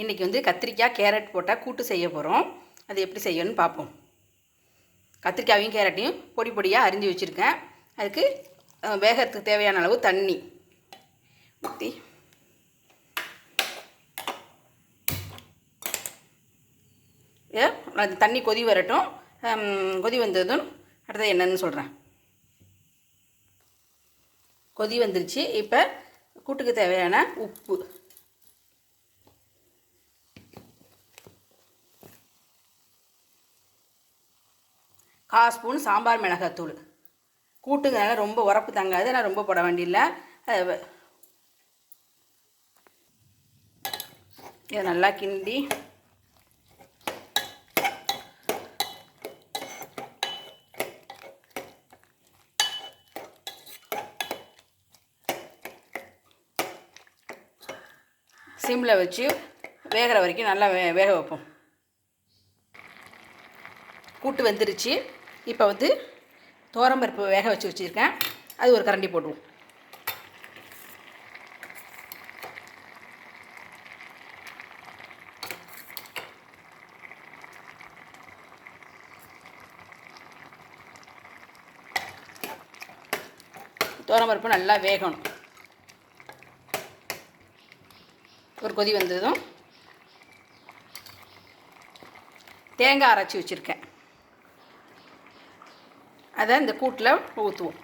இன்றைக்கி வந்து கத்திரிக்காய் கேரட் போட்டால் கூட்டு செய்ய போகிறோம் அது எப்படி செய்யணும்னு பார்ப்போம் கத்திரிக்காயும் கேரட்டையும் பொடி பொடியாக அரிஞ்சு வச்சுருக்கேன். அதுக்கு வேகத்துக்கு தேவையான அளவு தண்ணி. ஊற்றி ஏ, அது தண்ணி கொதி வரட்டும். கொதி வந்ததும் அடுத்தது என்னன்னு சொல்கிறேன் கொதி வந்துருச்சு. இப்போ கூட்டுக்கு தேவையான உப்பு. கால் ஸ்பூன் சாம்பார் மிளகாத்தூள். கூட்டுங்கனால ரொம்ப உரப்பு தங்காது நான் ரொம்ப போட வேண்டியில்லை. இதை நல்லா கிண்டி சிம்மில் வச்சு வேகிற வரைக்கும் நல்லா வே வேக வைப்போம். கூட்டு வெந்துருச்சு. இப்போ வந்து பருப்பு வேக வச்சு வச்சுருக்கேன். அது ஒரு கரண்டி போட்டுருவோம். தோரம்பருப்பு நல்லா வேகணும். ஒரு கொதி வந்ததும் தேங்காய் அரைச்சி வச்சுருக்கேன். அதை இந்த கூட்டில் ஊற்றுவோம்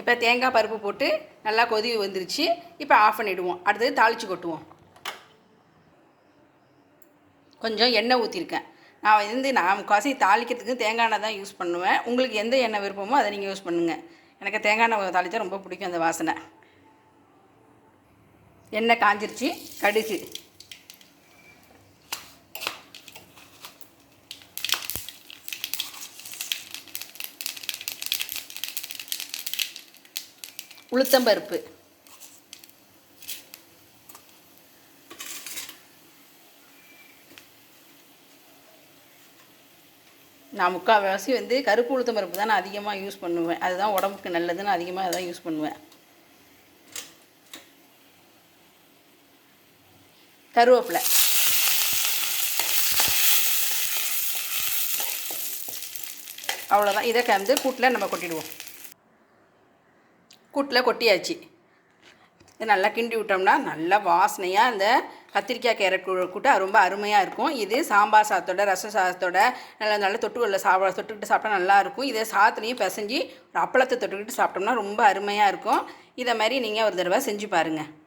இப்போ தேங்காய் பருப்பு போட்டு நல்லா கொதி வந்துருச்சு. இப்போ ஆஃப் பண்ணிவிடுவோம் அடுத்தது தாளித்து கொட்டுவோம். கொஞ்சம் எண்ணெய் ஊற்றிருக்கேன் நான் வந்து நான் காசி தாளிக்கிறதுக்கு தேங்காய் எண்ணெய் தான் யூஸ் பண்ணுவேன். உங்களுக்கு எந்த எண்ணெய் விருப்பமோ அதை நீங்கள் யூஸ் பண்ணுங்கள் எனக்கு தேங்காய் எண்ணெய் தாளித்தா ரொம்ப பிடிக்கும் அந்த வாசனை. எண்ணெய் காஞ்சிருச்சு கடுகு. உளுத்தம்பருப்பு. நான் முக்கால்வாசி வந்து கருப்பு உளுத்தம்பருப்பு தான் நான் அதிகமாக யூஸ் பண்ணுவேன். அதுதான் உடம்புக்கு நல்லதுன்னு அதிகமாக அதான் யூஸ் பண்ணுவேன். கருவேப்பிலை. அவ்வளோதான் இதை கலந்து கூட்டில் நம்ம கொட்டிடுவோம். கூட்டில் கொட்டியாச்சு. இது நல்லா கிண்டி விட்டோம்னா நல்லா வாசனையாக இந்த கத்திரிக்காய் கேரட் கூ- ரொம்ப அருமையாக இருக்கும். இது சாம்பார் சாதத்தோட ரசம் சாதத்தோட நல்ல நல்ல தொட்டு உள்ள சாப்பிட தொட்டுக்கிட்டு சாப்பிட்டா நல்லாயிருக்கும் இதை இதே சாதத்துலேயும் பிசைஞ்சு ஒரு அப்பளத்தை தொட்டுக்கிட்டு சாப்பிட்டோம்னா ரொம்ப அருமையாக இருக்கும். இதை மாதிரி நீங்கள் ஒரு தடவை செஞ்சு பாருங்கள்